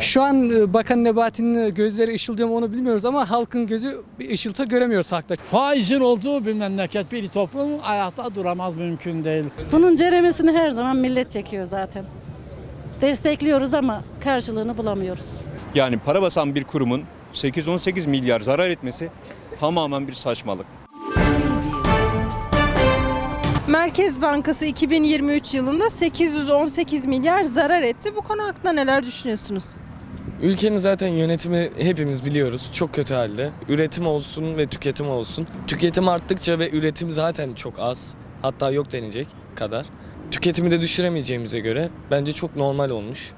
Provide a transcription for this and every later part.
Şu an e, Bakan Nebati'nin gözleri ışıldıyor mu onu bilmiyoruz ama halkın gözü bir ışıltı göremiyoruz halkta. Faizin olduğu bir memleket, bir toplum ayakta duramaz mümkün değil. Bunun ceremesini her zaman millet çekiyor zaten. Destekliyoruz ama karşılığını bulamıyoruz. Yani para basan bir kurumun 8-18 milyar zarar etmesi tamamen bir saçmalık. Merkez Bankası 2023 yılında 818 milyar zarar etti. Bu konu hakkında neler düşünüyorsunuz? Ülkenin zaten yönetimi hepimiz biliyoruz. Çok kötü halde. Üretim olsun ve tüketim olsun. Tüketim arttıkça ve üretim zaten çok az. Hatta yok denecek kadar. Tüketimi de düşüremeyeceğimize göre bence çok normal olmuş.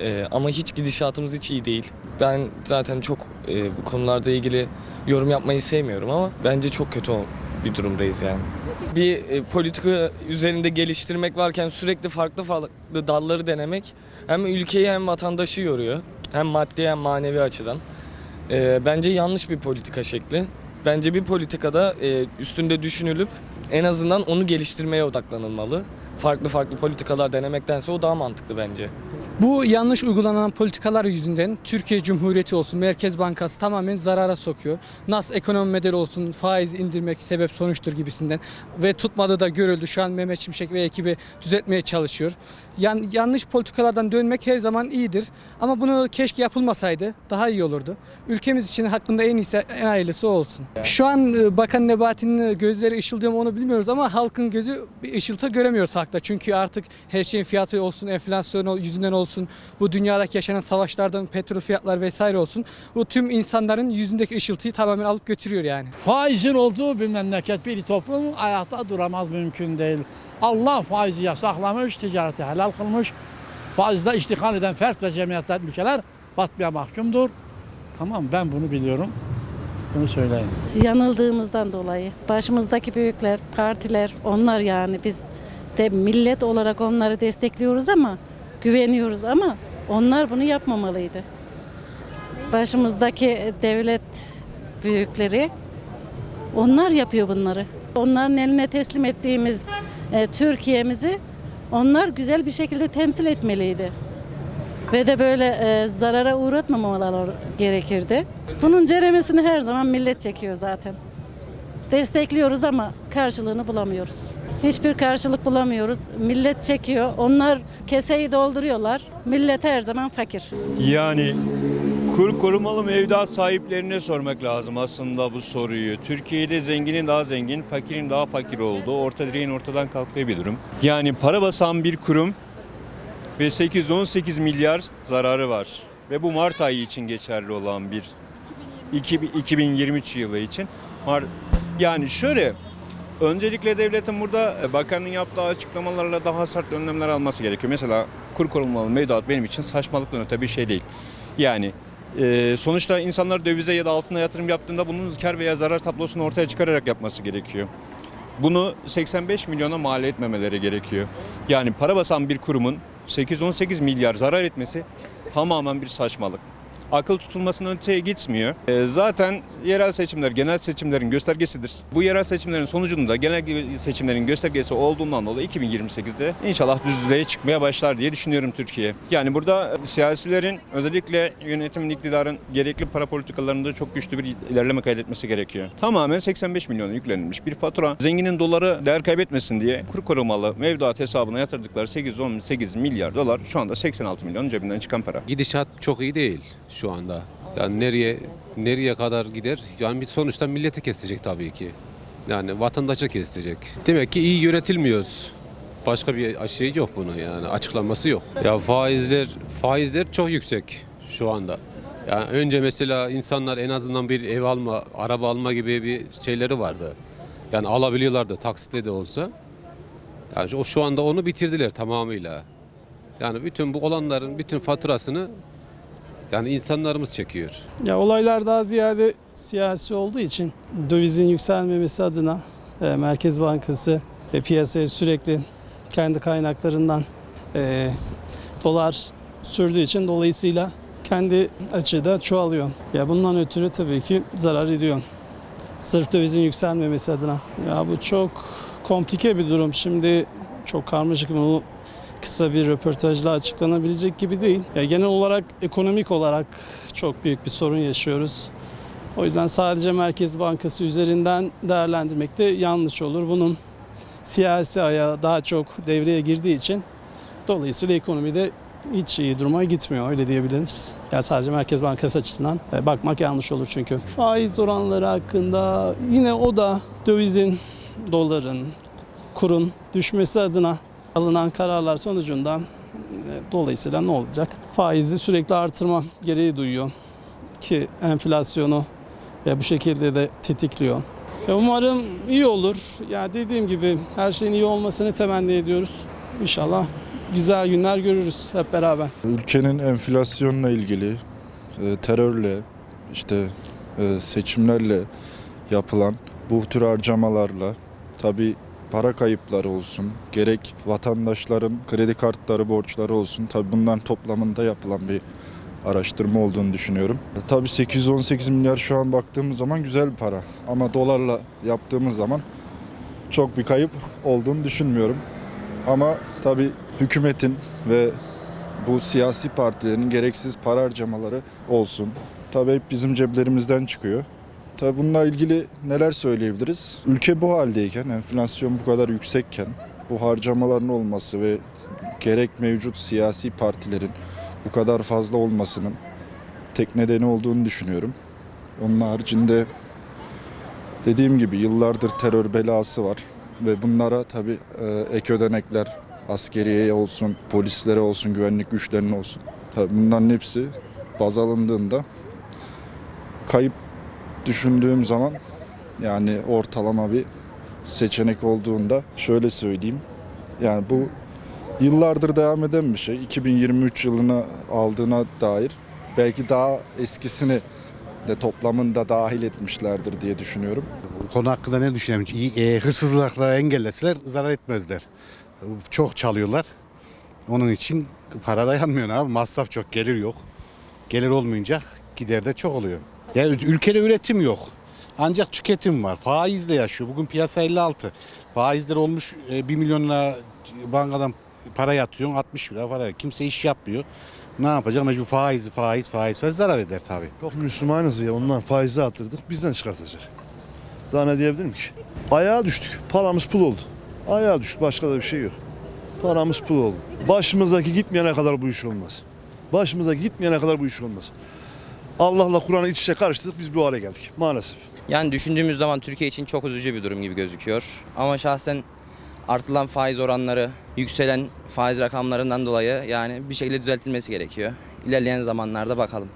Ee, ama hiç gidişatımız hiç iyi değil. Ben zaten çok e, bu konularda ilgili yorum yapmayı sevmiyorum ama bence çok kötü bir durumdayız yani. Bir e, politika üzerinde geliştirmek varken sürekli farklı farklı dalları denemek hem ülkeyi hem vatandaşı yoruyor. Hem maddi hem manevi açıdan. Ee, bence yanlış bir politika şekli. Bence bir politikada e, üstünde düşünülüp en azından onu geliştirmeye odaklanılmalı. Farklı farklı politikalar denemektense o daha mantıklı bence. Bu yanlış uygulanan politikalar yüzünden Türkiye Cumhuriyeti olsun Merkez Bankası tamamen zarara sokuyor. Nas ekonomi modeli olsun faiz indirmek sebep sonuçtur gibisinden ve tutmadığı da görüldü. Şu an Mehmet Şimşek ve ekibi düzeltmeye çalışıyor. Yan, yanlış politikalardan dönmek her zaman iyidir ama bunu keşke yapılmasaydı daha iyi olurdu. Ülkemiz için hakkında en iyisi en hayırlısı olsun. Şu an e, Bakan Nebati'nin gözleri ışıldıyor mu onu bilmiyoruz ama halkın gözü bir ışıltı göremiyoruz halkta. Çünkü artık her şeyin fiyatı olsun, enflasyon yüzünden olsun, bu dünyadaki yaşanan savaşlardan petrol fiyatlar vesaire olsun. Bu tüm insanların yüzündeki ışıltıyı tamamen alıp götürüyor yani. Faizin olduğu bir memleket, bir toplum ayakta duramaz mümkün değil. Allah faizi yasaklamış, ticareti helal kılmış. Faizle iştihal eden fert ve cemiyetler, ülkeler batmaya mahkumdur. Tamam ben bunu biliyorum. Bunu söyleyeyim. Yanıldığımızdan dolayı başımızdaki büyükler, partiler onlar yani biz de millet olarak onları destekliyoruz ama güveniyoruz ama onlar bunu yapmamalıydı. Başımızdaki devlet büyükleri onlar yapıyor bunları. Onların eline teslim ettiğimiz e, Türkiye'mizi onlar güzel bir şekilde temsil etmeliydi. Ve de böyle e, zarara uğratmamaları gerekirdi. Bunun ceremesini her zaman millet çekiyor zaten. Destekliyoruz ama karşılığını bulamıyoruz. Hiçbir karşılık bulamıyoruz. Millet çekiyor. Onlar keseyi dolduruyorlar. Millet her zaman fakir. Yani kur korumalı mevduat sahiplerine sormak lazım aslında bu soruyu. Türkiye'de zenginin daha zengin, fakirin daha fakir olduğu, orta direğin ortadan kalktığı bir durum. Yani para basan bir kurum ve 818 milyar zararı var. Ve bu Mart ayı için geçerli olan bir 2023 yılı için. Yani şöyle Öncelikle devletin burada e, bakanın yaptığı açıklamalarla daha sert önlemler alması gerekiyor. Mesela kur korumalı mevduat benim için saçmalıktan öte bir şey değil. Yani e, sonuçta insanlar dövize ya da altına yatırım yaptığında bunun kar veya zarar tablosunu ortaya çıkararak yapması gerekiyor. Bunu 85 milyona mal etmemeleri gerekiyor. Yani para basan bir kurumun 8-18 milyar zarar etmesi tamamen bir saçmalık. Akıl tutulmasının öteye gitmiyor. Ee, zaten yerel seçimler genel seçimlerin göstergesidir. Bu yerel seçimlerin sonucunda genel seçimlerin göstergesi olduğundan dolayı 2028'de inşallah düzlüğe çıkmaya başlar diye düşünüyorum Türkiye. Yani burada siyasilerin özellikle yönetimin iktidarın gerekli para politikalarında çok güçlü bir ilerleme kaydetmesi gerekiyor. Tamamen 85 milyona yüklenilmiş bir fatura. Zenginin doları değer kaybetmesin diye kur korumalı mevduat hesabına yatırdıkları 818 milyar dolar şu anda 86 milyonun cebinden çıkan para. Gidişat çok iyi değil şu anda. Yani nereye nereye kadar gider? Yani bir sonuçta milleti kesecek tabii ki. Yani vatandaşa kesecek. Demek ki iyi yönetilmiyoruz. Başka bir şey yok bunun yani açıklaması yok. Ya faizler faizler çok yüksek şu anda. Yani önce mesela insanlar en azından bir ev alma, araba alma gibi bir şeyleri vardı. Yani alabiliyorlardı taksitle de olsa. Yani şu anda onu bitirdiler tamamıyla. Yani bütün bu olanların bütün faturasını yani insanlarımız çekiyor. Ya olaylar daha ziyade siyasi olduğu için dövizin yükselmemesi adına e, Merkez Bankası ve piyasaya sürekli kendi kaynaklarından e, dolar sürdüğü için dolayısıyla kendi açıda çoğalıyor. Ya bundan ötürü tabii ki zarar ediyor. Sırf dövizin yükselmemesi adına. Ya bu çok komplike bir durum. Şimdi çok karmaşık bunu kısa bir röportajla açıklanabilecek gibi değil. Ya genel olarak ekonomik olarak çok büyük bir sorun yaşıyoruz. O yüzden sadece Merkez Bankası üzerinden değerlendirmek de yanlış olur. Bunun siyasi ayağı daha çok devreye girdiği için dolayısıyla ekonomide hiç iyi duruma gitmiyor öyle diyebiliriz. Yani sadece Merkez Bankası açısından e, bakmak yanlış olur çünkü. Faiz oranları hakkında yine o da dövizin, doların, kurun düşmesi adına alınan kararlar sonucunda e, dolayısıyla ne olacak? Faizi sürekli artırma gereği duyuyor ki enflasyonu e, bu şekilde de tetikliyor. E, umarım iyi olur. Ya dediğim gibi her şeyin iyi olmasını temenni ediyoruz. İnşallah güzel günler görürüz hep beraber. Ülkenin enflasyonla ilgili, terörle, işte seçimlerle yapılan bu tür harcamalarla tabii para kayıpları olsun, gerek vatandaşların kredi kartları borçları olsun tabii bunların toplamında yapılan bir araştırma olduğunu düşünüyorum. Tabii 818 milyar şu an baktığımız zaman güzel bir para ama dolarla yaptığımız zaman çok bir kayıp olduğunu düşünmüyorum. Ama tabii hükümetin ve bu siyasi partilerin gereksiz para harcamaları olsun. Tabii hep bizim ceplerimizden çıkıyor. Tabii bununla ilgili neler söyleyebiliriz? Ülke bu haldeyken, enflasyon bu kadar yüksekken bu harcamaların olması ve gerek mevcut siyasi partilerin bu kadar fazla olmasının tek nedeni olduğunu düşünüyorum. Onun haricinde dediğim gibi yıllardır terör belası var ve bunlara tabii e, ek ödenekler askeriyeye olsun, polislere olsun, güvenlik güçlerine olsun. Tabii bunların hepsi baz alındığında kayıp düşündüğüm zaman yani ortalama bir seçenek olduğunda şöyle söyleyeyim. Yani bu yıllardır devam eden bir şey. 2023 yılına aldığına dair belki daha eskisini de toplamında dahil etmişlerdir diye düşünüyorum. Konu hakkında ne düşünüyorum? E, hırsızlıkla engelleseler zarar etmezler. Çok çalıyorlar. Onun için para dayanmıyor abi. Masraf çok, gelir yok. Gelir olmayınca gider de çok oluyor. Ya ülkede üretim yok. Ancak tüketim var. Faizle yaşıyor. Bugün piyasa 56. Faizler olmuş 1 milyon lira bankadan para yatıyorsun 60 lira para. Kimse iş yapmıyor. Ne yapacak? Mecbur faiz, faiz, faiz, faiz zarar eder tabii. Çok Müslümanız ya ondan faizi attırdık bizden çıkartacak. Daha ne diyebilirim ki? Ayağa düştük. Paramız pul oldu. Ayağa düştük başka da bir şey yok. Paramız pul oldu. Başımızdaki gitmeyene kadar bu iş olmaz. Başımıza gitmeyene kadar bu iş olmaz. Allah'la Kur'an'ı iç içe karıştırdık biz bu hale geldik maalesef. Yani düşündüğümüz zaman Türkiye için çok üzücü bir durum gibi gözüküyor. Ama şahsen artılan faiz oranları, yükselen faiz rakamlarından dolayı yani bir şekilde düzeltilmesi gerekiyor. İlerleyen zamanlarda bakalım.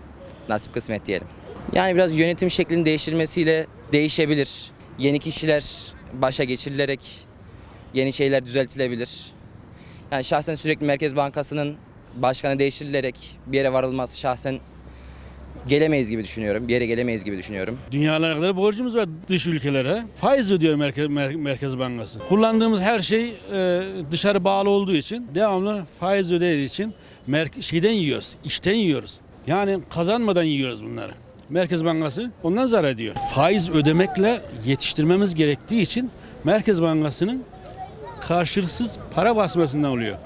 Nasip kısmet diyelim. Yani biraz yönetim şeklinin değiştirmesiyle değişebilir. Yeni kişiler başa geçirilerek yeni şeyler düzeltilebilir. Yani şahsen sürekli Merkez Bankası'nın başkanı değiştirilerek bir yere varılması şahsen gelemeyiz gibi düşünüyorum. Bir yere gelemeyiz gibi düşünüyorum. Dünyalara kadar borcumuz var dış ülkelere. Faiz ödüyor Merkez, Mer- Merkez Bankası. Kullandığımız her şey e, dışarı bağlı olduğu için devamlı faiz ödediği için mer- şeyden yiyoruz, işten yiyoruz. Yani kazanmadan yiyoruz bunları. Merkez Bankası ondan zarar ediyor. Faiz ödemekle yetiştirmemiz gerektiği için Merkez Bankası'nın karşılıksız para basmasından oluyor.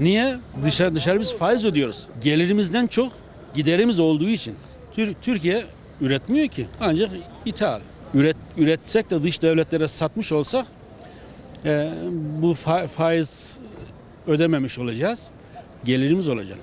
Niye? Dışarı, dışarı biz faiz ödüyoruz. Gelirimizden çok giderimiz olduğu için. Tür- Türkiye üretmiyor ki ancak ithal. Üret, üretsek de dış devletlere satmış olsak e, bu fa- faiz ödememiş olacağız. Gelirimiz olacak.